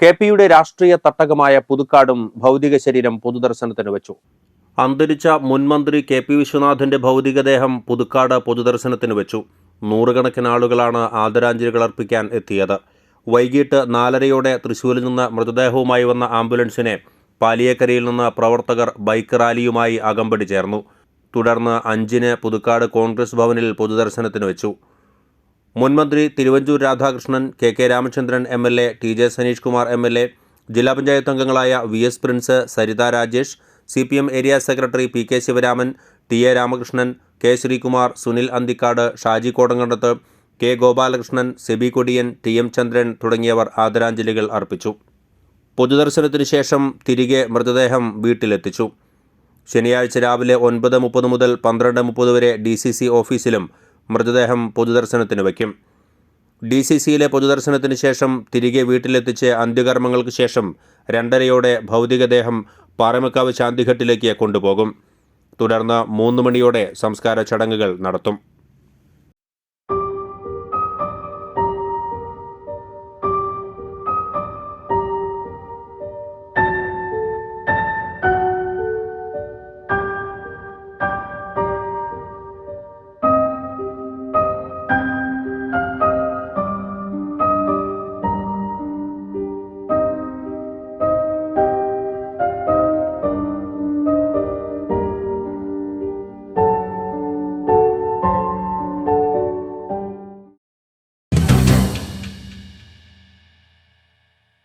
K പിയുടെ രാഷ്ട്രീയ തട്ടകമായ പുതുക്കാടും ഭൗതിക ശരീരം പൊതുദർശനത്തിന് വെച്ചു. അന്തരിച്ച മുൻമന്ത്രി കെ പി വിശ്വനാഥിന്റെ ഭൗതികദേഹം പുതുക്കാട് പൊതുദർശനത്തിന് വെച്ചു. നൂറുകണക്കിന് ആളുകളാണ് ആദരാഞ്ജലികൾ അർപ്പിക്കാൻ എത്തിയത്. വൈകിട്ട് നാലരയോടെ തൃശൂരിൽ നിന്ന് മൃതദേഹവുമായി വന്ന ആംബുലൻസിനെ പാലിയേക്കരയിൽ നിന്ന് പ്രവർത്തകർ ബൈക്ക് റാലിയുമായി അകമ്പടി ചേർന്നു. തുടർന്ന് അഞ്ചിന് പുതുക്കാട് കോൺഗ്രസ് ഭവനിൽ പൊതുദർശനത്തിന് വെച്ചു. മുൻമന്ത്രി Thiruvanchoor Radhakrishnan K K Ramachandran M L A T J Saneesh Kumar M L A ജില്ലാ പഞ്ചായത്ത് അംഗങ്ങളായ V S Prince Saritha Rajesh C P M area secretary P K Sivaraman T A Ramakrishnan K Sreekumar Sunil Anthikad Shaji Kodankandath K Gopalakrishnan Sebi Kodiyan T M Chandran തുടങ്ങിയവർ ആദരാഞ്ജലികൾ അർപ്പിച്ചു. പൊതുദർശനത്തിന് ശേഷം തിരികെ മൃതദേഹം വീട്ടിലെത്തിച്ചു. ശനിയാഴ്ച രാവിലെ ഒൻപത് മുപ്പത് മുതൽ പന്ത്രണ്ട് മുപ്പത് വരെ ഡി സി സി ഓഫീസിലും മൃതദേഹം പൊതുദർശനത്തിന് വയ്ക്കും. ഡി സി സിയിലെ പൊതുദർശനത്തിന് ശേഷം തിരികെ വീട്ടിലെത്തിച്ച് അന്ത്യകർമ്മങ്ങൾക്ക് ശേഷം രണ്ടരയോടെ ഭൗതികദേഹം പാറമക്കാവ് ശാന്തിഘട്ടിലേക്ക് കൊണ്ടുപോകും. തുടർന്ന് മൂന്ന് മണിയോടെ സംസ്കാര ചടങ്ങുകൾ നടത്തും.